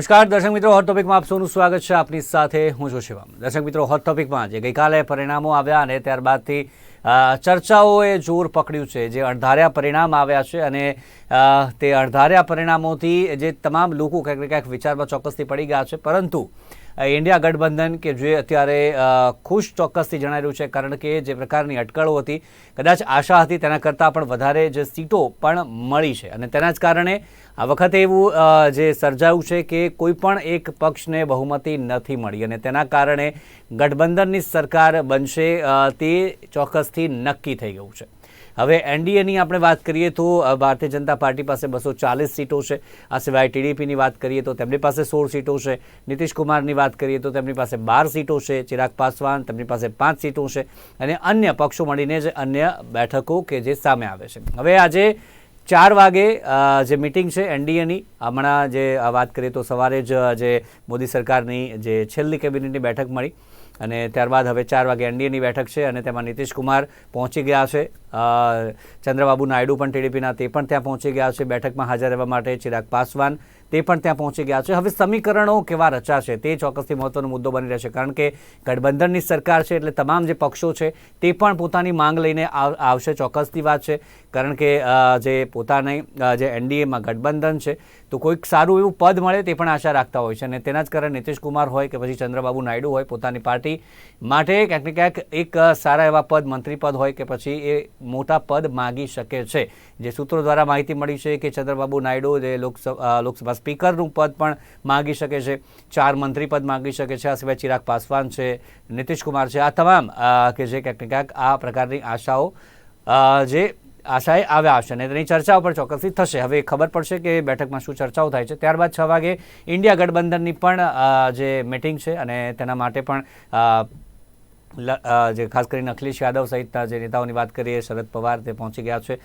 નમસ્કાર, દર્શક મિત્રો હોટ ટોપિકમાં આપ સૌનું સ્વાગત છે આપની સાથે. હું છું શિવમ. દર્શક મિત્રો હોટ ટોપિકમાં જે ગઈકાલે પરિણામો આવ્યા અને ત્યારબાદથી ચર્ચાઓએ જોર પકડ્યું છે જે અણધાર્યા પરિણામ આવ્યા છે અને તે અણધાર્યા પરિણામોથી જે તમામ લોકો ક્યાંક ક્યાંક વિચારમાં ચોક્કસથી પડી ગયા છે. પરંતુ ઇન્ડિયા ગઠબંધન કે જે અત્યારે ખુશ ચોક્કસથી જણાઈ રહ્યું છે કારણ કે જે પ્રકારની અટકળો હતી, કદાચ આશા હતી તેના કરતાં પણ વધારે જે સીટો પણ મળી છે. અને તેના જ કારણે આ વખતે એવું જે સર્જાયું છે કે કોઈ પણ એક પક્ષને બહુમતી નથી મળી અને તેના કારણે ગઠબંધનની સરકાર બનશે તે ચોક્કસથી નક્કી થઈ ગયું છે. હવે એનડીએની આપણે વાત કરીએ તો ભારતીય જનતા પાર્ટી પાસે બસો ચાલીસ સીટો છે. આ સિવાય ટીડીપીની વાત કરીએ તો તેમની પાસે સોળ સીટો છે. નીતિશ કુમારની વાત કરીએ તો તેમની પાસે બાર સીટો છે. ચિરાગ પાસવાન તેમની પાસે પાંચ સીટો છે. અને અન્ય પક્ષો મળીને જ અન્ય બેઠકો કે જે સામે આવે છે. હવે આજે ચાર વાગે જે મિટિંગ છે એનડીએની, હમણાં જે વાત કરીએ તો સવારે જ જે મોદી સરકારની જે છેલ્લી કેબિનેટની બેઠક મળી અને ત્યારબાદ હવે ચાર વાગે એનડીએની બેઠક છે અને તેમાં નીતિશ કુમાર પહોંચી ગયા છે. ચંદ્રબાબુ નાયડુ પણ ટીડીપીના તે પણ ત્યાં પહોંચી ગયા છે બેઠકમાં હાજર રહેવા માટે, ચિરાગ પાસવાન તે પણ ત્યાં પહોંચી ગયા છે. હવે સમીકરણો કેવા રચાશે તે ચોક્કસથી મહત્વનો મુદ્દો બની રહેશે કારણ કે ગઠબંધનની સરકાર છે એટલે તમામ જે પક્ષો છે તે પણ પોતાની માંગ લઈને આવશે ચોક્કસની વાત છે. કારણ કે જે પોતાની જે એનડીએમાં ગઠબંધન છે, તો કોઈક સારું એવું પદ મળે તે પણ આશા રાખતા હોય છે. અને તેના જ કારણે નીતિશ કુમાર હોય કે પછી ચંદ્રબાબુ નાયડુ હોય, પોતાની પાર્ટી માટે ક્યાંક ને ક્યાંક એક સારા એવા પદ, મંત્રી પદ હોય કે પછી એ મોટા પદ માગી શકે છે. જે સૂત્રો દ્વારા માહિતી મળી છે કે ચંદ્રબાબુ નાયડુ જે લોકસભા લોકસભા સ્પીકરનું પદ પણ માગી શકે છે. ચાર મંત્રી પદ માગી શકે છે. આ સિવાય ચિરાગ પાસવાન છે, નીતિશ કુમાર છે. આ તમામ કે જે ક્યાંક ને ક્યાંક આ પ્રકારની આશાઓ જે આશાએ આવ્યા હશે. અને તેની ચર્ચાઓ પણ ચોક્કસથી થશે. હવે ખબર પડશે કે બેઠકમાં શું ચર્ચાઓ થાય છે. ત્યારબાદ છ વાગે ઇન્ડિયા ગઠબંધનની પણ જે મિટિંગ છે અને તેના માટે પણ જે ખાસ કરીને અખિલેશ યાદવ સહિતના જે નેતાઓની વાત કરીએ, શરદ પવાર તે પહોંચી ગયા છે.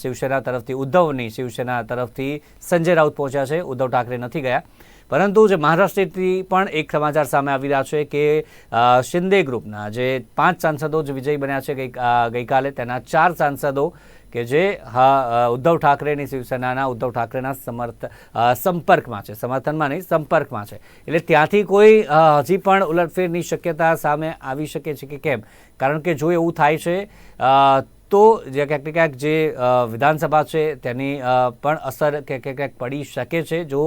શિવસેના તરફથી, ઉદ્ધવની શિવસેના તરફથી સંજય રાઉત પહોંચ્યા છે. ઉદ્ધવ ઠાકરે નથી ગયા. પરંતુ જે મહારાષ્ટ્રથી પણ એક સમાચાર સામે આવી રહ્યા છે કે શિંદે ગ્રુપના જે પાંચ સાંસદો જે વિજયી બન્યા છે ગઈ ગઈકાલે, તેના ચાર સાંસદો કે જે, હા ઉદ્ધવ ઠાકરેની શિવસેનાના, ઉદ્ધવ ઠાકરેના સમર્થ સંપર્કમાં છે. સમર્થનમાં નહીં, સંપર્કમાં છે. એટલે ત્યાંથી કોઈ હજી પણ ઉલટફેરની શક્યતા સામે આવી શકે છે કે કેમ? કારણ કે જો એવું થાય છે તો જે ક્યાંક ક્યાંક જે વિધાનસભા છે તેની પણ અસર ક્યાંક ક્યાંક પડી શકે છે જો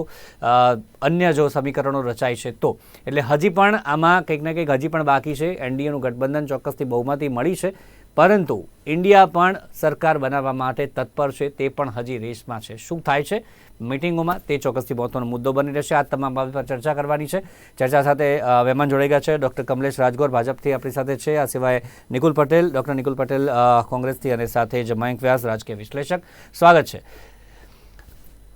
અન્ય જો સમીકરણો રચાય છે તો. એટલે હજી પણ આમાં કંઈક ને કંઈક હજી પણ બાકી છે. એનડીએનું ગઠબંધન ચોક્કસથી બહુમતી મળી છે. પરંતુ ઇન્ડિયા પણ સરકાર બનાવવા માટે તત્પર છે તે પણ હજી રેસમાં છે. શું થાય છે? મિટિંગોમાં તે ચોક્કસથી મહત્વનો મુદ્દો બની રહેશે. આ તમામ બાબત પર ચર્ચા કરવાની છે. ચર્ચા સાથે મહેમાન જોડાઈ ગયા છે ડૉક્ટર કમલેશ રાજગોર ભાજપથી આપણી સાથે છે. આ સિવાય નિકુલ પટેલ, ડૉક્ટર નિકુલ પટેલ કોંગ્રેસથી અને સાથે જ મયંક વ્યાસ, રાજકીય વિશ્લેષક. સ્વાગત છે.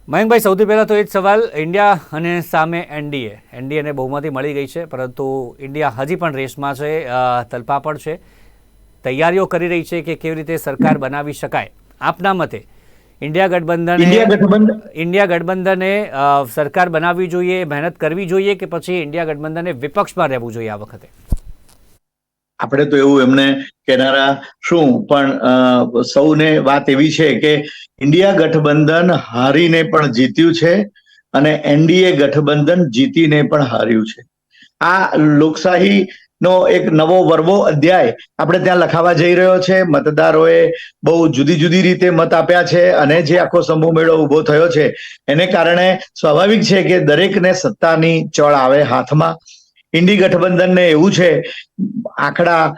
મયંકભાઈ, સૌથી પહેલાં તો એ જ સવાલ. ઇન્ડિયા અને સામે એનડીએ. એનડીએને બહુમતી મળી ગઈ છે, પરંતુ ઇન્ડિયા હજી પણ રેસમાં છે તલપા તલપાપડ છે. તૈયારીઓ કરી રહી છે કે કેવી રીતે સરકાર બનાવી શકાય? આપના મતે ઇન્ડિયા ગઠબંધન ઇન્ડિયા ગઠબંધન ઇન્ડિયા ગઠબંધને સરકાર બનાવવી જોઈએ મહેનત કરવી જોઈએ કે પછી ઇન્ડિયા ગઠબંધને વિપક્ષમાં રહેવું જોઈએ આ વખતે? આપણે તો એવું એમને કહેનારા શું પણ સૌને વાત એવી છે કે ઇન્ડિયા ગઠબંધન હારીને પણ જીત્યું છે અને એનડીએ ગઠબંધન જીતીને પણ હાર્યું છે. આ લોકશાહી નો એક નવો વર્વો અધ્યાય આપણે ત્યાં લખાવા જઈ રહ્યો છે. મતદારોએ બહુ જુદી જુદી રીતે મત આપ્યા છે અને જે આખો સમૂહ મેળો ઊભો થયો છે એને કારણે સ્વાભાવિક છે કે દરેકને સત્તાની ચળ આવે હાથમાં. ઇન્ડી ગઠબંધનને એવું છે, આંકડા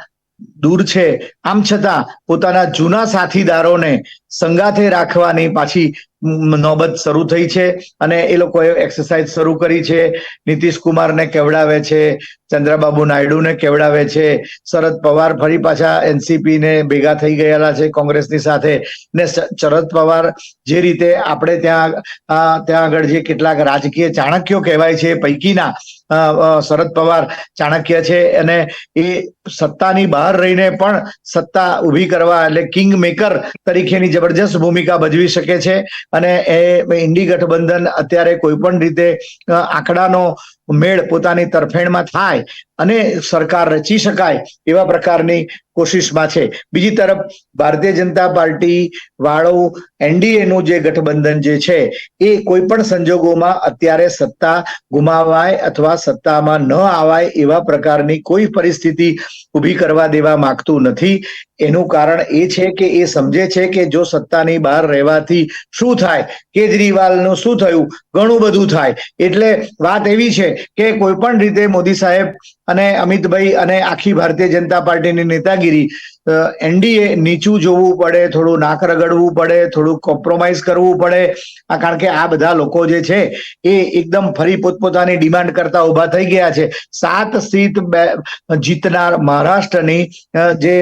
દૂર છે. આમ છતાં પોતાના જૂના સાથીદારોને સંગાથે રાખવાની પાછી નોબત શરૂ થઈ છે અને એ લોકોએ એક્સરસાઇઝ શરૂ કરી છે. નીતિશ કુમારને કેવડાવે છે. ચંદ્રબાબુ નાયડુને કેવડાવે છે. શરદ પવાર ફરી પાછા એનસીપી ને ભેગા થઈ ગયેલા છે કોંગ્રેસની સાથે. ને શરદ પવાર જે રીતે આપણે ત્યાં ત્યાં આગળ જે કેટલાક રાજકીય ચાણક્યો કહેવાય છે, પૈકીના શરદ પવાર ચાણક્ય છે અને એ સત્તાની બહાર રહીને પણ સત્તા ઊભી કરવા એટલે કિંગ મેકર તરીકેની જબરજસ્ત ભૂમિકા ભજવી શકે છે અને એ ઇન્ડી ગઠબંધન અત્યારે કોઈ પણ રીતે આંકડાનો મેળ પોતાની તરફેણમાં થાય અને સરકાર રચી શકાય એવા પ્રકારની કોશિશમાં છે. બીજી તરફ ભારતીય જનતા પાર્ટી વાળો એનડીએનું જે ગઠબંધન જે છે એ કોઈ પણ સંજોગોમાં અત્યારે સત્તા ગુમાવાય અથવા સત્તામાં ન આવાય એવા પ્રકારની કોઈ પરિસ્થિતિ ઊભી કરવા દેવા માંગતું નથી. એનું કારણ એ છે કે એ સમજે છે કે જો સત્તાની બહાર રહેવાથી શું થાય? કેજરીવાલનું શું થયું? ઘણું બધું થાય. એટલે વાત એવી છે કે કોઈ પણ રીતે મોદી સાહેબ અને અમિતભાઈ અને આખી ભારતીય જનતા પાર્ટીની નેતાગીરી એનડીએ નીચું જોવું પડે, થોડું નાક રગડવું પડે, થોડું કોમ્પ્રોમાઇઝ કરવું પડે. આ કારણ કે આ બધા લોકો જે છે, એ એકદમ ફરી પોતપોતાની ડિમાન્ડ કરતા ઊભા થઈ ગયા છે. સાત સીટ જીતનાર મહારાષ્ટ્રની જે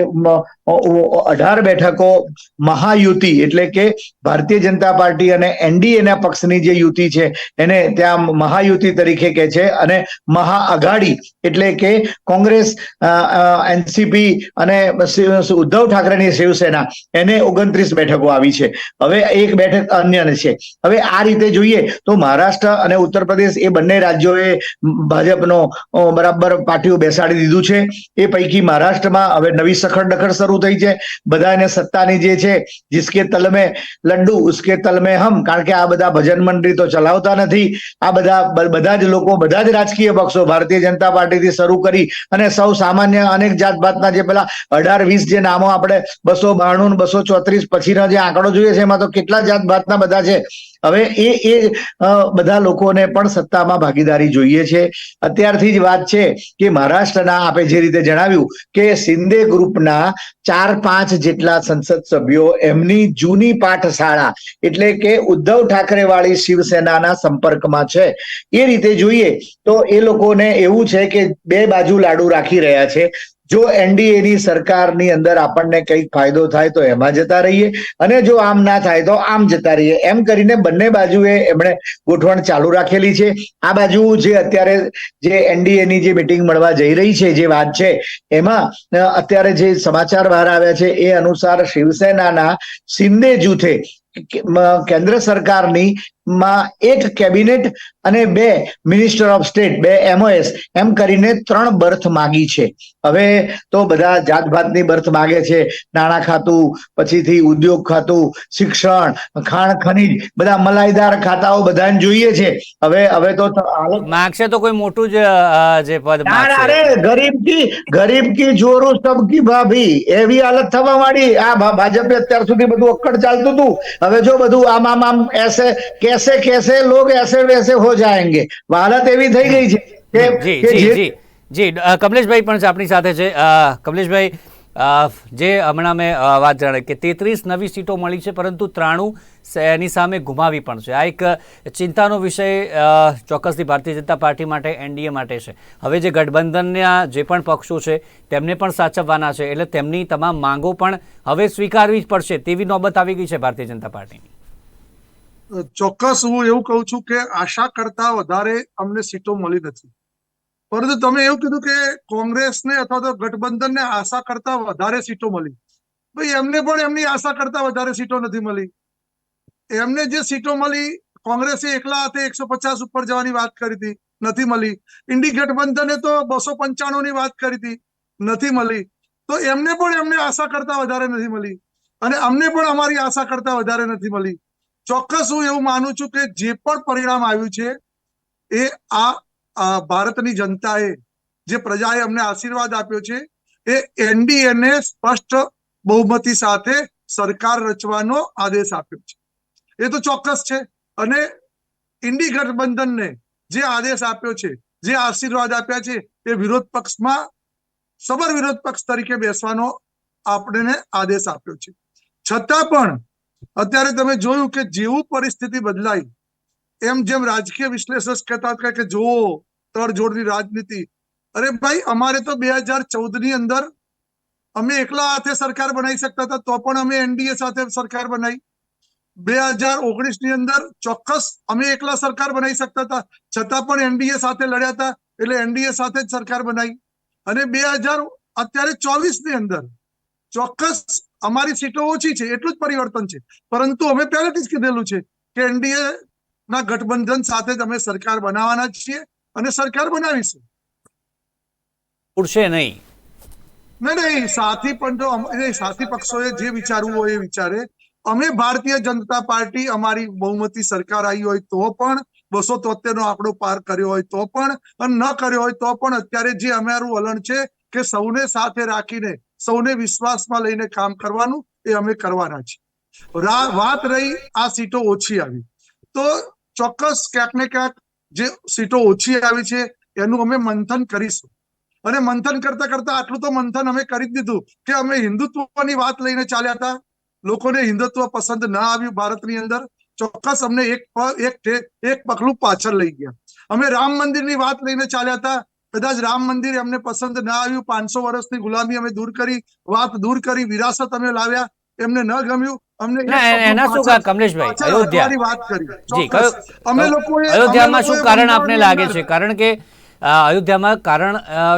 અઢાર બેઠકો મહાયુતિ, એટલે કે ભારતીય જનતા પાર્ટી અને એનડીએના પક્ષની જે યુતિ છે, એને ત્યાં મહાયુતિ તરીકે કે છે અને મહાઆઘાડી, એટલે કે કોંગ્રેસ એનસીપી અને ઉદ્ધવ ઠાકરેની શિવસેના, એને ઓગણત્રીસ બેઠકો આવી છે. હવે એક બેઠક અન્યને છે. હવે આ રીતે જોઈએ તો મહારાષ્ટ્ર અને ઉત્તર પ્રદેશ એ બંને રાજ્યોએ ભાજપનો બરાબર પાટીઓ બેસાડી દીધું છે. એ પૈકી મહારાષ્ટ્રમાં હવે નવી સખડ ડખડ શરૂ થઈ છે. બધાને સત્તાની જે છે, જિસકે તલમે લડ્ડુ, ઉસકે તલમે હમ, કારણ કે આ બધા ભજન મંડળી તો ચલાવતા નથી. આ બધા બધા જ લોકો, બધા જ રાજકીય પક્ષો ભારતીય જનતા પાર્ટીથી શરૂ કરી અને સૌ સામાન્ય અનેક જાત ભાતના જે પેલા અઢાર વીસ જે નામો આપણે બસો બાણું બસો ચોત્રીસ પછીનો જે આંકડો જોઈએ છે, એમાં તો કેટલા જાત ભાતના બધા છે. હવે એ એ બધા લોકોને પણ સત્તામાં ભાગીદારી જોઈએ છે. અત્યારથી જ વાત છે કે મહારાષ્ટ્રના આપે જે રીતે જણાવ્યું કે સિંદે ગ્રુપના ચાર પાંચ જેટલા સંસદ સભ્યો એમની જૂની પાઠશાળા એટલે કે ઉદ્ધવ ઠાકરે વાળી શિવસેનાના સંપર્કમાં છે. એ રીતે જોઈએ તો એ લોકોને એવું છે કે બે બાજુ લાડુ રાખી રહ્યા છે. જો એનડીએ ની સરકારની અંદર આપણને કંઈક ફાયદો થાય તો એમાં જતા રહીએ અને જો આમ ના થાય તો આમ જતા રહીએ. એમ કરીને બંને બાજુએ એમણે ગોઠવણ ચાલુ રાખેલી છે. આ બાજુ જે અત્યારે જે એનડીએ ની જે મિટિંગ મળવા જઈ રહી છે, જે વાત છે, એમાં અત્યારે જે સમાચાર બહાર આવ્યા છે એ અનુસાર શિવસેનાના શિંદે જૂથે કેન્દ્ર સરકારની માં એક કેબિનેટ અને બે મિનિસ્ટર ઓફ સ્ટેટ બે એમઓએસ એમ કરીને ત્રણ બર્થ માગી છે. હવે તો બધા જાત ભાતની બર્થ માગે છે. નાણાં ખાતું પછીથી ઉદ્યોગ ખાતું શિક્ષણ ખાણ ખનીજ બધા મલાઈદાર ખાતાઓ બધાને જોઈએ છે. હવે હવે તો માગશે તો કોઈ મોટું જ જે પદ અરે ગરીબ કી ગરીબ કી જોરું સબકી ભાભી એવી હાલત થવા માંડી. આ ભાજપે અત્યાર સુધી બધું અક્કડ ચાલતું હતું. હવે જો બધું આમ આમ આમ એસે કેસે કેસે લોગ એસે વૈસે હો જાયેંગે હાલત એવી થઈ ગઈ છે કે જી જી જી જી કમલેશભાઈ પણ આપણી સાથે છે કમલેશભાઈ જે હમણાં મેં વાત જણાવી કે તેત્રીસ નવી સીટો મળી છે પરંતુ ત્રાણું એની સામે ગુમાવી પણ છે. આ એક ચિંતાનો વિષય ચોક્કસથી ભારતીય જનતા પાર્ટી માટે એનડીએ માટે છે. હવે જે ગઠબંધનના જે પણ પક્ષો છે તેમને પણ સાચવવાના છે એટલે તેમની તમામ માંગો પણ હવે સ્વીકારવી જ પડશે તેવી નોબત આવી ગઈ છે ભારતીય જનતા પાર્ટીની. ચોક્કસ હું એવું કહું છું કે આશા કરતા વધારે અમને સીટો મળી નથી. પરંતુ તમે એવું કીધું કે કોંગ્રેસને અથવા તો ગઠબંધનને આશા કરતા વધારે સીટો મળી. ભાઈ, એમને પણ એમની આશા કરતા વધારે સીટો નથી મળી. એમને જે સીટો મળી, કોંગ્રેસે એકલા હાથે એકસો પચાસ ઉપર જવાની વાત કરી હતી, નથી મળી. ઇન્ડી ગઠબંધને તો બસો પંચાણું ની વાત કરી હતી, નથી મળી. તો એમને પણ એમને આશા કરતા વધારે નથી મળી. અને અમને પણ અમારી આશા કરતા વધારે નથી મળી. ચોક્કસ હું એવું માનું છું કે જે પણ પરિણામ આવ્યું છે, એ આ ભારતની જનતાએ જે પ્રજાએ અમને આશીર્વાદ આપ્યો છે, એ એનડીએને સ્પષ્ટ બહુમતી સાથે સરકાર રચવાનો આદેશ આપ્યો છે. એ તો ચોક્કસ છે અને ઇન્ડી ગઠબંધનને જે આદેશ આપ્યો છે, જે આશીર્વાદ આપ્યા છે, એ વિરોધ પક્ષમાં, સબર વિરોધ પક્ષ તરીકે બેસવાનો આપણને આદેશ આપ્યો છે. છતાં પણ અત્યારે તમે જોયું કે જેવું પરિસ્થિતિ બદલાઈ, એમ જેમ રાજકીય વિશ્લેષક કહેતા હતા કે જુઓ તડજોડની રાજનીતિ. અરે ભાઈ, અમારે તો બે હજાર ચૌદની અંદર અમે એકલા હાથે સરકાર બનાવી શકતા હતા, તો પણ અમે એનડીએ સાથે સરકાર બનાવી. બે હજાર ઓગણીસની અંદર ચોક્કસ અમે એકલા સરકાર બનાવી શકતા હતા, છતાં પણ એનડીએ સાથે લડ્યા હતા, એટલે એનડીએ સાથે જ સરકાર બનાવી. અને બે હજાર અત્યારે ચોવીસની અંદર ચોક્કસ અમારી સીટો ઓછી છે એટલું જ પરિવર્તન છે. પરંતુ અમે પહેલેથી જ કીધેલું છે કે એનડીએ ના ગઠબંધન સાથે જ અમે સરકાર બનાવવાના છીએ અને સરકાર બનાવીશું. ઉડશે નહીં. નહીં નહીં સાથી પણ સાથી પક્ષોએ જે વિચારવું હોય એ વિચારે. અમે ભારતીય જનતા પાર્ટી અમારી બહુમતી સરકાર આવી હોય તો પણ બસો તોતેર નો આંકડો પાર કર્યો હોય તો પણ અને ન કર્યો હોય તો પણ અત્યારે જે અમારું વલણ છે કે સૌને સાથે રાખીને સૌને વિશ્વાસમાં લઈને કામ કરવાનું એ અમે કરવાના છીએ. વાત રહી, આ સીટો ઓછી આવી. તો ચોક્કસ ક્યાંક ને ક્યાંક જે સીટો ઓછી આવી છે, એનું અમે મંથન કરીશું. અને મંથન કરતા કરતા આટલું તો મંથન અમે કરી દીધું કે અમે હિન્દુત્વની વાત લઈને ચાલ્યા હતા. લોકોને હિન્દુત્વ પસંદ ના આવ્યું ભારતની અંદર. ચોક્કસ અમને એક એક એક પગલું પાછળ લઈ ગયા. અમે રામ મંદિરની વાત લઈને ચાલ્યા હતા. કદાચ રામ મંદિર એમને પસંદ ના આવ્યું. પાંચસો વર્ષની ગુલામી અમે દૂર કરી વાત દૂર કરી વિરાસત અમે લાવ્યા. એમને ન ગમ્યું. અમને એના શું કા કમલેશભાઈ અયોધ્યા. વાત કરી. જી અમે લોકો અયોધ્યામાં શું કારણ આપને લાગે છે? કારણ કે અયોધ્યામાં કારણ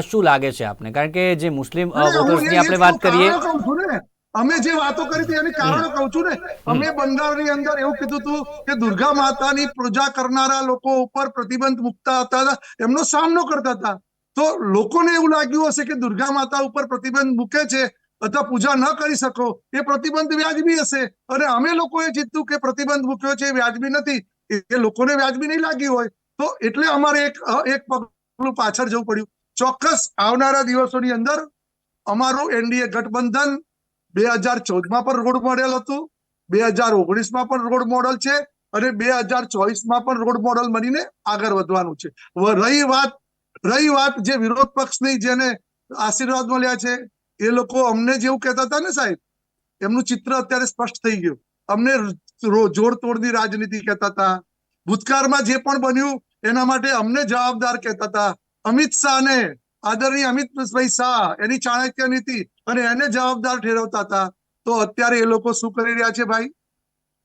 શું લાગે છે આપને? કારણ કે જે મુસ્લિમ વોટર્સની આપણે વાત કરીએ. અમે જે વાતો કરી હતી એની કારણો કહું છું ને? અમે બંગાળની અંદર એવું કીધું હતું કે દુર્ગા માતાની પૂજા કરનારા લોકો ઉપર પ્રતિબંધ મૂકતા હતા એમનો સામનો કરતા હતા. તો લોકોને એવું લાગ્યું હશે કે દુર્ગા માતા ઉપર પ્રતિબંધ મૂકે છે અથવા પૂજા ન કરી શકો, એ પ્રતિબંધ વ્યાજબી હશે. અને અમે લોકોએ જીતું કે પ્રતિબંધ મૂક્યો છે વ્યાજબી નથી. એ લોકોને વ્યાજબી નહીં લાગી હોય. તો એટલે અમારે એક એક પગલું પાછળ જવું પડ્યું. ચોક્કસ આવનારા દિવસોની અંદર અમારું એનડીએ ગઠબંધન બે હજાર ચૌદમાં પણ રોડ મોડેલ હતું, બે હજાર ઓગણીસમાં પણ રોડ મોડલ છે અને બે હજાર ચોવીસમાં પણ રોડ મોડલ બનીને આગળ વધવાનું છે. રહી વાત રહી વાત જે વિરોધ પક્ષની જેને આશીર્વાદ મળ્યા છે, એ લોકો અમને જેવું કહેતા હતા ને સાહેબ, એમનું ચિત્ર અત્યારે સ્પષ્ટ થઈ ગયું. અમને જોડતોડની રાજનીતિ કહેતા હતા. ભૂતકાળમાં જે પણ બન્યું, એના માટે અમને જવાબદાર કહેતા હતા. અમિત શાહને, આદરણીય અમિતભાઈ શાહ, એની ચાણક્ય નીતિ અને એને જવાબદાર ઠેરવતા હતા. તો અત્યારે એ લોકો શું કરી રહ્યા છે ભાઈ?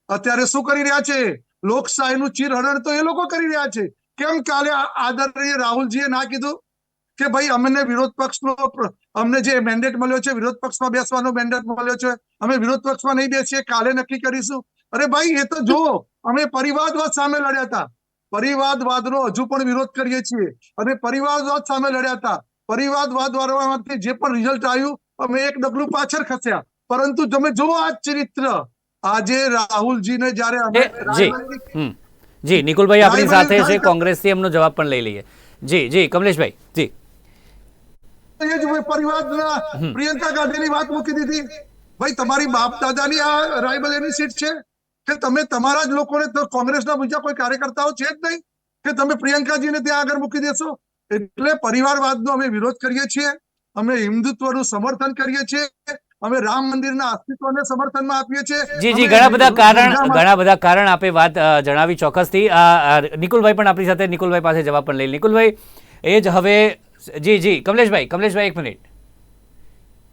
અત્યારે શું કરી રહ્યા છે? લોકશાહીનું ચીરહરણ તો એ લોકો કરી રહ્યા છે. કેમ કાલે આદરણીય રાહુલજીએ ના કીધું કે ભાઈ અમને વિરોધ પક્ષનો અમને જે મેન્ડેટ મળ્યો છે વિરોધ પક્ષમાં બેસવાનો મેન્ડેટ મળ્યો છે અમે વિરોધ પક્ષમાં નહીં બેસીએ કાલે નક્કી કરીશું. અરે ભાઈ એ તો જો અમે પરિવારવાદ સામે લડ્યા હતા. પરિવારવાદનો હજુ પણ વિરોધ કરીએ છીએ. અને પરિવારવાદ સામે લડ્યા હતા. પરિવારવાદ વાળવામાંથી જે પણ રિઝલ્ટ આવ્યું અમે એક ડગલું પાછળ ખસ્યા. પરંતુ તમે જુઓ આ ચરિત્ર. આજે રાહુલજીને જ્યારે અમે જી નિકુલભાઈ આપણી સાથે છે કોંગ્રેસથી એમનો જવાબ પણ લઈ લઈએ. જી જી કમલેશભાઈ જી. પરિવારના પ્રિયંકા ગાંધીની વાત મૂકી દીધી. ભાઈ તમારી બાપ દાદાની આ રાયબરેલીની સીટ છે કે તમે તમારા જ લોકોને કોંગ્રેસના બીજા કોઈ કાર્યકર્તાઓ છે જ નહીં કે તમે પ્રિયંકાજીને ત્યાં આગળ મૂકી દેશો? એટલે પરિવારવાદનો અમે વિરોધ કરીએ છીએ. અમે હિન્દુત્વનું સમર્થન કરીએ છીએ. અમે રામ મંદિરના અસ્તિત્વને સમર્થનમાં આપીએ છીએ. જી જી ઘણા બધા કારણ ઘણા બધા કારણ આપે વાત જણાવી ચોક્કસથી. નિકુલભાઈ પણ આપણી સાથે નિકુલભાઈ પાસે જવાબ પણ લઈ. નિકુલભાઈ એ જ હવે જી જી કમલેશભાઈ કમલેશભાઈ એક મિનિટ.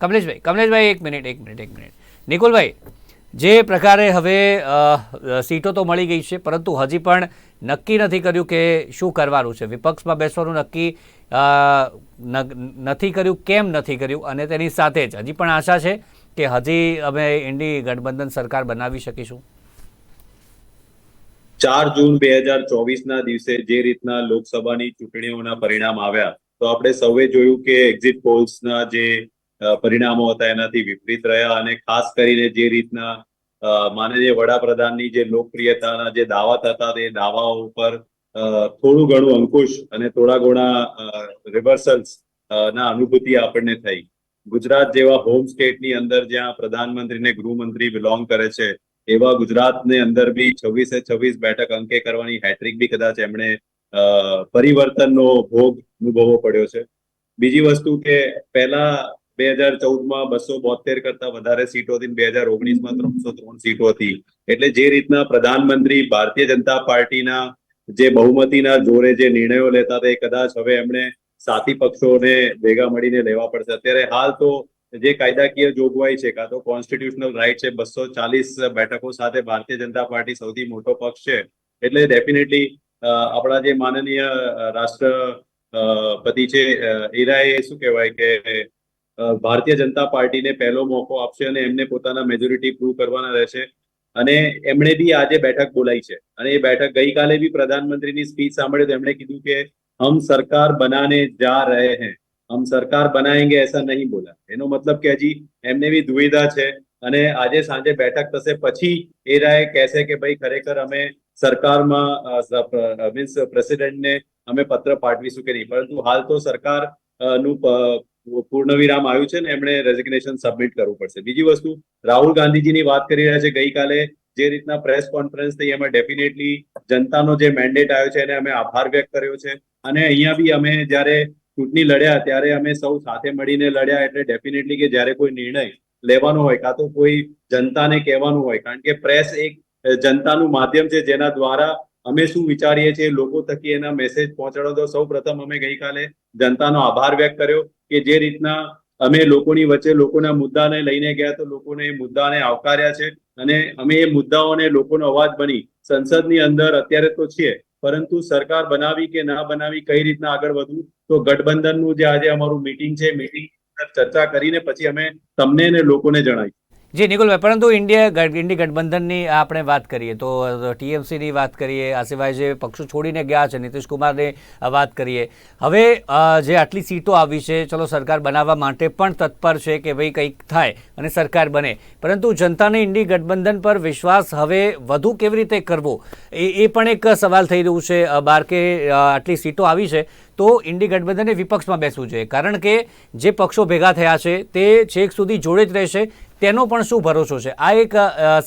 કમલેશભાઈ કમલેશભાઈ એક મિનિટ એક મિનિટ એક મિનિટ. નિકુલભાઈ જે પ્રકારે હવે સીટો તો મળી ગઈ છે પરંતુ હજી પણ નક્કી નથી કર્યું કે શું કરવાનું છે. વિપક્ષમાં બેસવાનું નક્કી નથી કર્યું, કેમ નથી કર્યું અને તેની સાથે જ. હજી પણ આશા છે કે હજી અમે ઇન્ડી ગઠબંધન સરકાર બનાવી શકીશું. ચાર જૂન બે હજાર ચોવીસના દિવસે જે રીતના લોકસભાની ચૂંટણીઓના પરિણામ આવ્યા, તો આપણે સૌએ જોયું કે એક્ઝિટ પોલ્સના જે પરિણામો હતા એનાથી વિપરીત રહ્યા અને ખાસ કરીને જે રીતના માનનીય વડાપ્રધાનની જે લોકપ્રિયતાના જે દાવા થતા તે દાવાઓ ઉપર થોડું ઘણું અંકુશ અને થોડા ઘણા રિવર્સલ્સ ના અનુભૂતિ આપણને થઈ. ગુજરાત જેવા હોમ સ્ટેટની અંદર જ્યાં પ્રધાનમંત્રી ને ગૃહમંત્રી બિલોંગ કરે છે, એવા ગુજરાતને અંદર બી છવ્વીસે છવ્વીસ બેઠક અંકે કરવાની હેટ્રિક બી કદાચ એમણે પરિવર્તનનો ભોગ અનુભવવો પડ્યો છે. બીજી વસ્તુ કે પહેલા બે હજાર ચૌદમાં બસો બોતેર કરતા વધારે સીટો હતી બે હજાર ઓગણીસમાં ત્રણસો ત્રણ સીટો હતી. એટલે જે રીતના પ્રધાનમંત્રી ભારતીય જનતા પાર્ટીના જે બહુમતીના જોરે જે નિર્ણયો લેતા હતા એ કદાચ હવે એમણે સાથી પક્ષોને ભેગા મળીને લેવા પડશે. અત્યારે હાલ તો જે કાયદાકીય જોગવાઈ છે, કાં તો કોન્સ્ટિટ્યુશનલ રાઇટ છે બસો ચાલીસ બેઠકો સાથે ભારતીય જનતા પાર્ટી સૌથી મોટો પક્ષ છે. એટલે ડેફિનેટલી આપણા જે માનનીય રાષ્ટ્રપતિ છે ઈરાએ શું કહેવાય કે ભારતીય જનતા પાર્ટીને પહેલો મોકો આપશે અને એમને પોતાના મેજોરિટી પ્રૂવ કરવાના રહેશે. અને એમણે બી આજે બેઠક બોલાઈ છે. અને એ બેઠક ગઈકાલે બી પ્રધાનમંત્રીની સ્પીચ સાંભળી તો એમણે કીધું કે हम सरकार बनाने जा रहे हैं। હમ સરકાર બનાએંગે એસા નહીં બોલા એનો મતલબ કે હજી એમને બી દુવિધા છે અને આજે સાંજે બેઠક થશે પછી એ રાય કહેશે કે ભાઈ ખરેખર અમે સરકારમાં મીન્સ પ્રેસિડેન્ટને અમે પત્ર પાઠવીશું કે નહીં પરંતુ હાલ તો સરકારનું પૂર્ણ વિરામ આવ્યું છે ને એમણે રેઝિગ્નેશન સબમિટ કરવું પડશે બીજી વસ્તુ રાહુલ ગાંધીજીની વાત કરી રહ્યા છે ગઈકાલે જે રીતના પ્રેસ કોન્ફરન્સ થઈ એમાં ડેફિનેટલી જનતાનો જે મેન્ડેટ આવ્યો છે એને અમે આભાર વ્યક્ત કર્યો છે અને અહીંયા બી અમે જ્યારે ચૂંટણી લડ્યા, ત્યારે અમે સૌ સાથે મળીને લડ્યા એટલે ડેફિનેટલી કે જ્યારે કોઈ નિર્ણય લેવાનો હોય કાં તો કોઈ જનતાને કહેવાનું હોય, કારણ કે પ્રેસ એક જનતાનું માધ્યમ છે જેના દ્વારા અમે શું વિચારીએ છીએ, લોકો થકી એના મેસેજ પહોંચાડો. તો સૌ પ્રથમ અમે ગઈકાલે જનતાનો આભાર વ્યક્ત કર્યો કે જે રીતના અમે લોકોની વચ્ચે લોકોના મુદ્દાને લઈને ગયા તો લોકોને એ મુદ્દાને આવકાર્યા છે અને અમે એ મુદ્દાઓને લોકોનો અવાજ બની. સંસદની અંદર અત્યારે તો છીએ પરંતુ સરકાર બનાવી કે ના બનાવી કઈ રીતના આગળ વધવું? તો ગઠબંધનનું જે આજે અમારું મીટિંગ છે મીટિંગ ચર્ચા કરીને પછી અમે તમને ને લોકોને જણાવી જી, નિકુલભાઈ, પરંતુ ઇન્ડિયા ઇન્ડિયા ઇન્ડી ગઠબંધનની આપણે વાત કરીએ તો ટીએમસીની વાત કરીએ, આ સિવાય જે પક્ષો છોડીને ગયા છે નીતિશ કુમારની વાત કરીએ. હવે જે આટલી સીટો આવી છે, ચલો સરકાર બનાવવા માટે પણ તત્પર છે કે ભાઈ કંઈક થાય અને સરકાર બને. પરંતુ જનતાને ઇન્ડી ગઠબંધન પર વિશ્વાસ હવે વધુ કેવી રીતે કરવો? એ એ પણ એક સવાલ થઈ રહ્યું છે બાર કે આટલી સીટો આવી છે, તો ઇન્ડી ગઠબંધને વિપક્ષમાં બેસવું જોઈએ. કારણ કે જે પક્ષો ભેગા થયા છે, તે છેક સુધી જોડે જ રહેશે. તેનો પણ શું ભરોસો છે? આ એક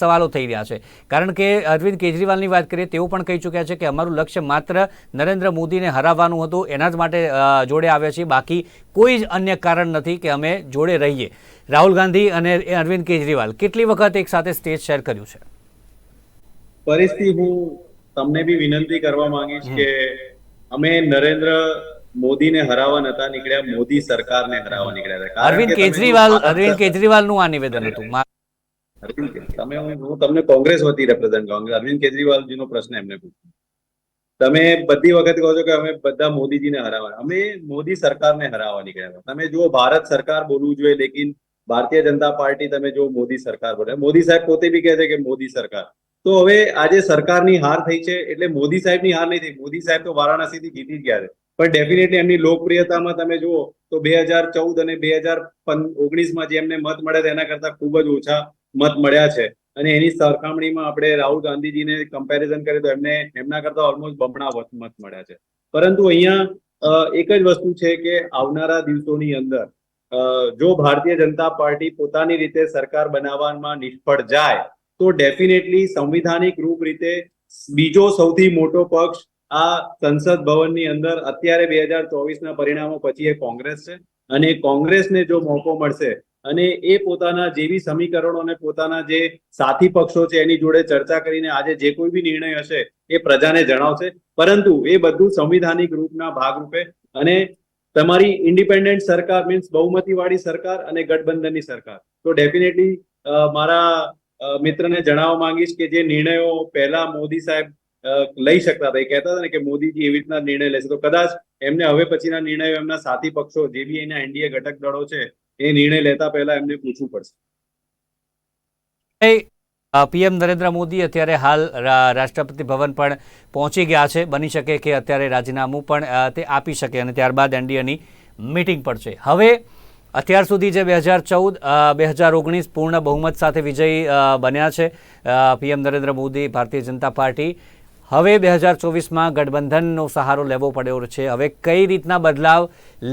સવાલો થઈ રહ્યા છે. કારણ કે અરવિંદ કેજરીવાલની વાત કરીએ તેઓ પણ કહી ચૂક્યા છે કે અમારું લક્ષ્ય માત્ર નરેન્દ્ર મોદીને હરાવવાનું હતું એના જ માટે જોડે આવ્યા છીએ. બાકી કોઈ જ અન્ય કારણ નથી કે અમે જોડે રહીએ. રાહુલ ગાંધી અને અરવિંદ કેજરીવાલ કેટલી વખત એક સાથે સ્ટેજ શેર કર્યું છે? પરિસ્થિતિ હું તમને બી વિનંતી કરવા માંગીશ કે અમે નરેન્દ્ર મોદીને હરાવવા નતા નીકળ્યા મોદી સરકારને હરાવવા નીકળ્યા હતા. અરવિંદ કેજરીવાલ તમે કેજરીવાલનું આ નિવેદન હતું. અરવિંદ તમે હું તમને કોંગ્રેસ વતી રિપ્રેઝન્ટ કરું. અરવિંદ કેજરીવાલજીનો પ્રશ્ન એમને પૂછ્યો તમે બધી વખત કહો છો કે અમે બધા મોદીજીને હરાવવા અમે મોદી સરકારને હરાવવા નીકળ્યા હતા. તમે જુઓ ભારત સરકાર બોલવું જોઈએ લેકિન ભારતીય જનતા પાર્ટી તમે જો મોદી સરકાર બોલે. મોદી સાહેબ પોતે બી કહે છે કે મોદી સરકાર. તો હવે આજે સરકારની હાર થઈ છે એટલે મોદી સાહેબની હાર નહીં થઈ. મોદી સાહેબ તો વારાણસીથી જીતી જ ગયા છે. પણ ડેફિનેટલી એમની લોકપ્રિયતામાં તમે જુઓ તો બે હજાર ચૌદ અને બે હજાર ઓગણીસમાં જે એમને મત મળ્યા હતા એના કરતા ખૂબ જ ઓછા મત મળ્યા છે. અને એની સરખામણીમાં આપણે રાહુલ ગાંધીજીને કમ્પેરિઝન કરીએ તો એમને, એમના કરતા ઓલમોસ્ટ બમણા મત મળ્યા છે. પરંતુ અહીંયા એક જ વસ્તુ છે કે આવનારા દિવસોની અંદર જો ભારતીય જનતા પાર્ટી પોતાની રીતે સરકાર બનાવવામાં નિષ્ફળ જાય, તો ડેફિનેટલી સંવિધાનિક રૂપ રીતે બીજો સૌથી મોટો પક્ષ આ સંસદ ભવનની અંદર અત્યારે બે હજાર ચોવીસના પરિણામો પછી એ કોંગ્રેસ છે અને કોંગ્રેસને જો મોકો મળશે અને એ પોતાના જેવી સમીકરણો અને પોતાના જે સાથી પક્ષો છે એની જોડે ચર્ચા કરીને આજે જે કોઈ બી નિર્ણય હશે એ પ્રજાને જણાવશે. પરંતુ એ બધું સંવિધાનિક રૂપના ભાગરૂપે અને તમારી ઇન્ડિપેન્ડન્ટ સરકાર મીન્સ બહુમતી વાળી સરકાર અને ગઠબંધનની સરકાર. તો ડેફિનેટલી મારા મિત્રને જણાવવા માંગીશ કે જે નિર્ણયો પહેલા મોદી સાહેબ લઈ શકતા હતા. એ કહેતા હતા ને કે મોદીજી એવી રીતના નિર્ણય લેશે. તો કદાચ એમને હવે પછીના નિર્ણયો એમના સાથી પક્ષો જે બી એના એનડીએ ઘટક દળો છે, એ નિર્ણય લેતા પહેલા એમને પૂછવું પડશે. પીએમ નરેન્દ્ર મોદી અત્યારે હાલ રાષ્ટ્રપતિ ભવન પણ પહોંચી ગયા છે. બની શકે કે અત્યારે રાજીનામું પણ તે આપી શકે અને ત્યારબાદ એનડીએની મિટિંગ પણ છે. હવે અત્યાર સુધી જે બે હજાર ચૌદ બે હજાર ઓગણીસ પૂર્ણ બહુમત સાથે વિજયી બન્યા છે પીએમ નરેન્દ્ર મોદી, ભારતીય જનતા પાર્ટી હવે બે હજાર ચોવીસમાં ગઠબંધનનો સહારો લેવો પડ્યો છે. હવે કઈ રીતના બદલાવ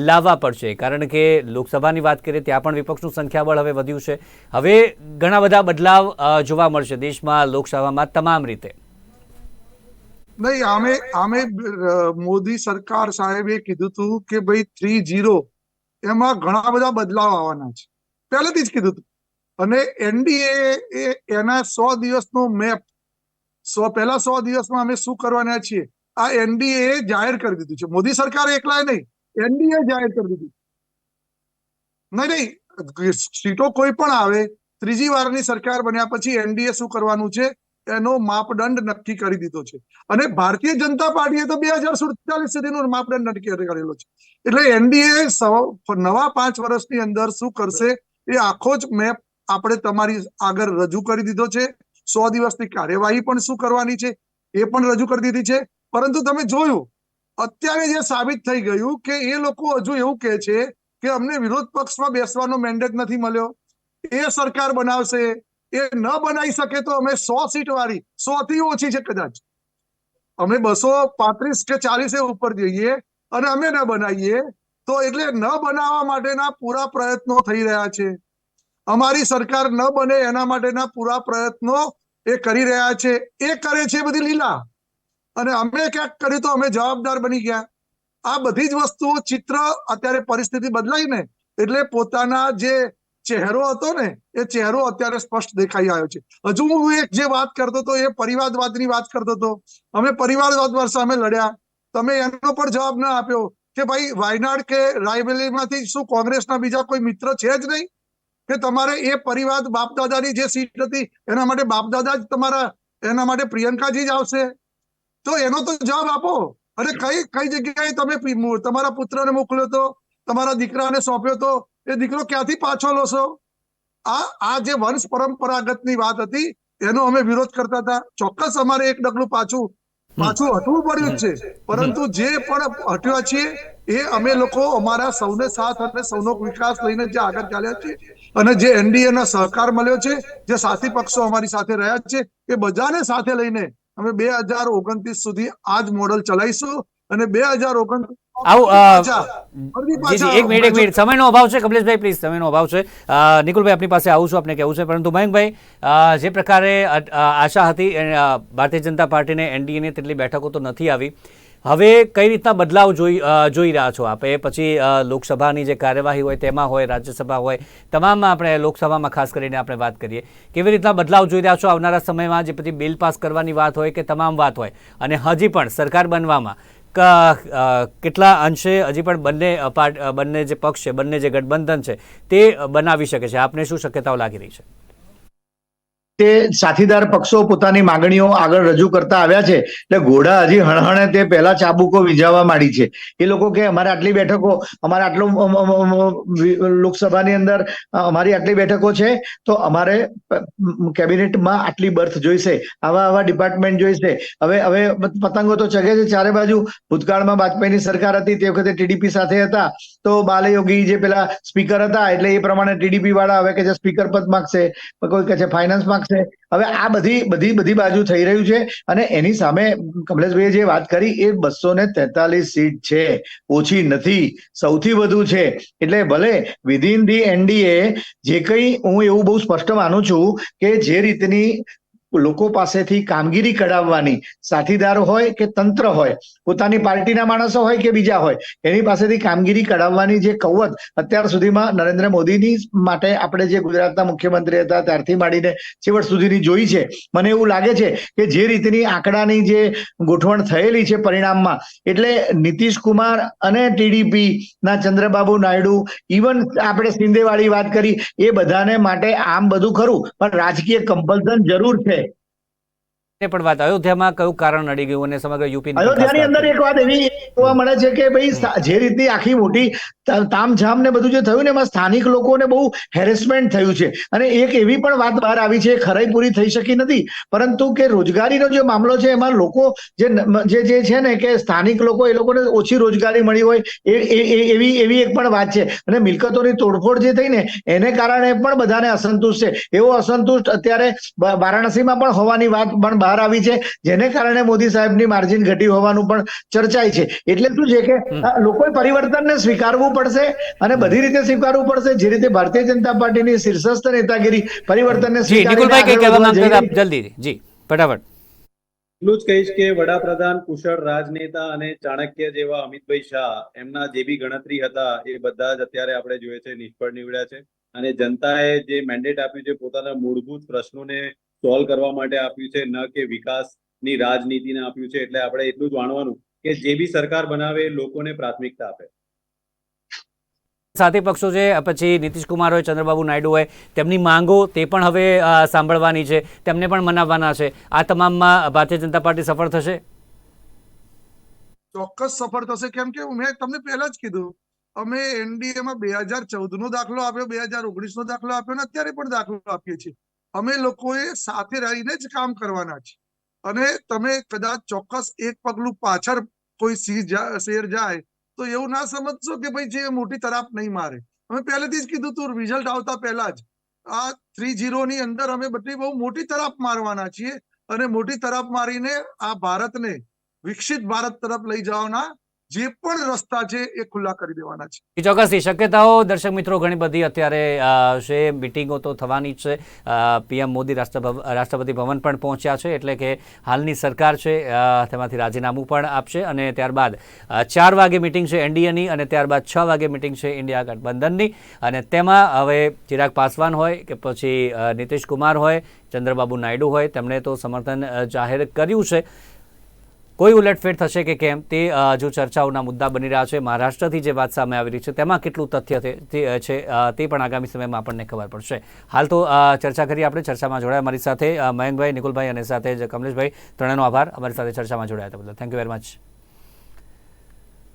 લાવવા પડશે? કારણ કે લોકસભાની વાત કરીએ ત્યાં પણ વિપક્ષનું સંખ્યાબળ હવે વધ્યું છે. હવે ઘણા બધા બદલાવ જોવા મળશે દેશમાં, લોકસભામાં તમામ રીતે. નહીં, આમે આમે મોદી સરકાર સાહેબે કીધું હતું કે ભાઈ થ્રી જીરો એમાં ઘણા બધા બદલાવ આવવાના છે. પહેલેથી જ કીધું હતું અને એનડીએ એના સો દિવસનો મેપ સો, પહેલા સો દિવસમાં અમે શું કરવાના છીએ? આ એનડીએ જાહેર કરી દીધું છે. મોદી સરકાર એકલાય નહીં. એનડીએ જાહેર કરી દીધું. નહીં નહીં. સીટો કોઈ પણ આવે, ત્રીજી વારની સરકાર બન્યા પછી એનડીએ શું કરવાનું છે? એનો માપદંડ નક્કી કરી દીધો છે. અને ભારતીય જનતા પાર્ટીએ તો બે હજાર સુડતાલીસ સુધીનો માપદંડ નક્કી કરેલો છે. એટલે એનડીએ નવા પાંચ વર્ષની અંદર શું કરશે? એ આખો જ મેપ આપણે તમારી આગળ રજૂ કરી દીધો છે. સો દિવસની કાર્યવાહી પણ શું કરવાની છે એ પણ રજૂ કરી દીધી છે. પરંતુ તમે જોયું, અત્યારે જે સાબિત થઈ ગયું કે એ લોકો હજુ એવું કહે છે કે અમને વિરોધ પક્ષમાં બેસવાનો મેન્ડેટ નથી મળ્યો. એ સરકાર બનાવશે, એ ન બનાવી શકે તો અમે સો સીટ વાળી સો થી ઓછી છે કદાચ. અમે બસો પાંત્રીસ કે ચાલીસ ઉપર જઈએ અને અમે ન બનાવીએ, તો એટલે ન બનાવવા માટેના પૂરા પ્રયત્નો થઈ રહ્યા છે. અમારી સરકાર ન બને એના માટેના પૂરા પ્રયત્નો એ કરી રહ્યા છે, એ કરે છે બધી લીલા. અને અમે ક્યાંક કર્યું તો અમે જવાબદાર બની ગયા. આ બધી જ વસ્તુઓ ચિત્ર અત્યારે પરિસ્થિતિ બદલાઈ ને એટલે પોતાના જે ચહેરો હતો ને, એ ચહેરો અત્યારે સ્પષ્ટ દેખાઈ આવ્યો છે. હજુ હું એક જે વાત કરતો હતો, એ પરિવારવાદની વાત કરતો હતો. અમે પરિવારવાદ પર સામે લડ્યા. તમે એનો પણ જવાબ ના આપ્યો કે ભાઈ વાયનાડ કે રાયબરેલીમાંથી શું કોંગ્રેસના બીજા કોઈ મિત્ર છે જ નહીં? કે તમારે એ પરિવાર બાપ દાદાની જે સીટ હતી, એના માટે બાપ દાદા જ તમારા, એના માટે પ્રિયંકાજી જ આવશે. તો એનો તો જવાબ આપો. અને કઈ કઈ જગ્યાએ તમે તમારા પુત્રને મોકલ્યો તો, તમારા દીકરાને સોંપ્યો તો, એ દીકરો ક્યાંથી પાછો લોશો? આ આ જે વંશ પરંપરાગતની વાત હતી, એનો અમે વિરોધ કરતા હતા. ચોક્કસ અમારે એક ડગલું પાછું પાછું હટવું પડ્યું છે. પરંતુ જે પણ હટ્યા છીએ, એ અમે લોકો અમારા સૌને સાથ અને સૌનો વિકાસ લઈને જે આગળ ચાલ્યા છીએ. અને જે એનડીએ ના સહકાર મળ્યો છે જે સાથી પક્ષો અમારી સાથે રહ્યા છે એ બધાને સાથે લઈને અમે બે હજાર ઓગણત્રીસ સુધી આ જ મોડલ ચલાવીશું અને બે હજાર ઓગણત્રીસ એક મિનિટ એક મિનિટ. સમયનો અભાવ છે કમલેશભાઈ પ્લીઝ સમયનો અભાવ છે. નિકુલભાઈ આપની પાસે આવું છું આપને કહેવું છે. પરંતુ મયંકભાઈ જે પ્રકારે આશા હતી ભારતીય જનતા પાર્ટીને એનડીએને તેટલી બેઠકો તો નથી આવી. હવે કઈ રીતના બદલાવ જોઈ જોઈ રહ્યા છો આપ? એ પછી લોકસભાની જે કાર્યવાહી હોય, તેમાં હોય, રાજ્યસભા હોય તમામમાં આપણે લોકસભામાં ખાસ કરીને આપણે વાત કરીએ. કેવી રીતના બદલાવ જોઈ રહ્યા છો આવનારા સમયમાં? જે પછી બિલ પાસ કરવાની વાત હોય કે તમામ વાત હોય? અને હજી પણ સરકાર બનવામાં કેટલા અંશે હજી પણ બંને પાર્ટ બંને જે પક્ષ છે, બંને જે ગઠબંધન છે, તે બનાવી શકે છે. આપને શું શક્યતાઓ લાગી રહી છે? તે સાથીદાર પક્ષો પોતાની માંગણીઓ આગળ રજૂ કરતા આવ્યા છે. એટલે ઘોડા હજી હણહણે તે પહેલા ચાબુકો વીજાવા માંડી છે. એ લોકો કે અમારે આટલી બેઠકો, અમારે આટલું લોકસભાની અંદર અમારી આટલી બેઠકો છે, તો અમારે કેબિનેટમાં આટલી બર્થ જોઈશે. આવા આવા ડિપાર્ટમેન્ટ જોઈશે. હવે હવે પતંગો તો ચગે છે ચારે બાજુ. ભૂતકાળમાં વાજપેયીની સરકાર હતી, તે વખતે ટીડીપી સાથે હતા. તો બાલયોગી જે પેલા સ્પીકર હતા, એટલે એ પ્રમાણે ટીડીપી વાળા હવે કે છે સ્પીકર પદ માગશે, કોઈ કે છે ફાઇનાન્સ માંગશે. હવે આ બધી બધી બધી બાજુ થઈ રહ્યું છે અને એની સામે કમલેશભાઈએ જે વાત કરી એ બસો ને તેતાલીસ સીટ છે. ઓછી નથી. સૌથી વધુ છે. એટલે ભલે વિધિન ધી એનડીએ જે કંઈ હું એવું બહુ સ્પષ્ટ માનું છું કે જે રીતની લોકો પાસેથી કામગીરી કઢાવવાની સાથીદાર હોય કે તંત્ર હોય, પોતાની પાર્ટીના માણસો હોય કે બીજા હોય, એની પાસેથી કામગીરી કઢાવવાની જે કવત અત્યાર સુધીમાં નરેન્દ્ર મોદીની માટે આપણે જે ગુજરાતના મુખ્યમંત્રી હતા ત્યારથી માંડીને છેવટ સુધીની જોઈ છે. મને એવું લાગે છે કે જે રીતની આંકડાની જે ગોઠવણ થયેલી છે પરિણામમાં, એટલે નીતિશ કુમાર અને ટીડીપી ના ચંદ્રબાબુ નાયડુ ઇવન આપણે સિંદેવાળી વાત કરી, એ બધાને માટે આમ બધું ખરું, પણ રાજકીય કમ્પલ્સન જરૂર છે. પણ વાત અયોધ્યામાં કયું કારણ અડી ગયું અને સમગ્ર યુપી અયોધ્યાની અંદર એક વાત એવી જોવા મળે છે કે ભાઈ જે રીતની આખી મોટી તામઝામ ને બધું જે થયું ને એમાં સ્થાનિક લોકોને બહુ હેરેસમેન્ટ થયું છે. અને એક એવી પણ વાત બહાર આવી છે ખરાઈ પૂરી થઈ શકી નથી. પરંતુ કે રોજગારીનો જે મામલો છે એમાં લોકો જે જે જે છે ને કે સ્થાનિક લોકો એ લોકોને ઓછી રોજગારી મળી હોય એ- એવી એવી એક પણ વાત છે. અને મિલકતોની તોડફોડ જે થઈ ને એને કારણે પણ બધાને અસંતુષ્ટ છે. એવો અસંતુષ્ટ અત્યારે વારાણસીમાં પણ હોવાની વાત પણ બહાર આવી છે જેને કારણે મોદી સાહેબની માર્જિન ઘટી હોવાનું પણ ચર્ચાય છે. એટલે શું છે કે લોકોએ પરિવર્તનને સ્વીકારવું પડશે અને બધી રીતે સ્વીકારવું પડશે. જે રીતે ભારતીય જનતા પાર્ટીની શીર્ષસ્થ નેતાગીરી પરિવર્તનને જલ્દી જી ફટાફટ. એટલું જ કહીશ કે વડાપ્રધાન કુશળ રાજનેતા અને ચાણક્ય જેવા અમિતભાઈ શાહ એમના જે બી ગણતરી હતા એ બધા જ અત્યારે આપણે જોઈએ છે નિષ્ફળ નીવડ્યા છે. અને જનતાએ જે મેન્ડેટ આપ્યું છે પોતાના મૂળભૂત પ્રશ્નોને સોલ્વ કરવા માટે આપ્યું છે ન કે વિકાસની રાજનીતિને આપ્યું છે એટલે આપણે એટલું જાણવાનું કે જે બી સરકાર બનાવે એ લોકોને પ્રાથમિકતા આપે. સાથી પક્ષો છે પછી નીતિશ કુમાર હોય ચંદ્રબાબુ નાયડુ હોય તેમની માંગો તે પણ હવે સાંભળવાની છે તેમને પણ મનાવવાના છે. આ તમામમાં ભારતીય જનતા પાર્ટી સફળ થશે? ચોક્કસ સફળ થશે. કેમ કે મેં તમને પહેલા જ કીધું અમે એનડીએમાં બે હજાર ચૌદ નો દાખલો આપ્યો બે હજાર ઓગણીસ નો દાખલો આપ્યો અને અત્યારે પણ દાખલો આપીએ છીએ. અમે લોકોએ સાથે રહીને જ કામ કરવાના છે. અને તમે કદાચ ચોક્કસ એક પગલું પાછળ કોઈ શેર જાય, તો એવું ના સમજશો કે ભાઈ જે મોટી તરાપ નહીં મારે. અમે પહેલેથી જ કીધું તું રિઝલ્ટ આવતા પહેલા જ. આ થ્રી ઝીરો ની અંદર અમે બધી બહુ મોટી તરાપ મારવાના છીએ અને મોટી તરાપ મારીને આ ભારતને વિકસિત ભારત તરફ લઈ જવાના જે પણ રસ્તા છે એ ખુલ્લા કરી દેવાના છે. ચોક્કસથી. શક્યતાઓ દર્શક મિત્રો ઘણી બધી અત્યારે છે. મિટિંગો તો થવાની છે. પીએમ મોદી રાષ્ટ્રપતિ ભવન પણ પહોંચ્યા છે, એટલે કે હાલની સરકાર છે તેમાંથી રાજીનામું પણ આપશે અને ત્યારબાદ ચાર વાગે મિટિંગ છે એનડીએની અને ત્યારબાદ છ વાગે મિટિંગ છે ઇન્ડિયા ગઠબંધનની. અને તેમાં હવે ચિરાગ પાસવાન હોય કે પછી નીતિશ કુમાર હોય, ચંદ્રબાબુ નાયડુ હોય, તેમણે તો સમર્થન જાહેર કર્યું છે. કોઈ ઉલટફેર થશે કે કેમ તે જો ચર્ચાઓના મુદ્દા બની રહ્યા છે, મહારાષ્ટ્રથી જે વાત સામે આવી રહી છે, તેમાં કેટલું તથ્ય છે તે પણ આગામી સમયમાં આપણને ખબર પડશે. હાલ તો ચર્ચા કરી આપણે, ચર્ચામાં જોડાયા અમારી સાથે મયંકભાઈ, નિકુલભાઈ અને સાથે જ કમલેશભાઈ. ત્રણેયનો આભાર. અમારી સાથે ચર્ચામાં જોડાયા બદલ. થેન્ક યુ વેરી મચ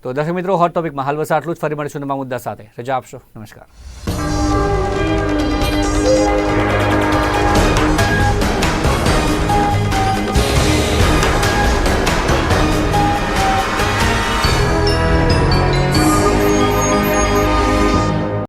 તો દર્શક મિત્રો હોટ ટોપિકમાં હાલ બસ આટલું જ. ફરી મળીશું નવા મુદ્દા સાથે. રજા આપશો. નમસ્કાર.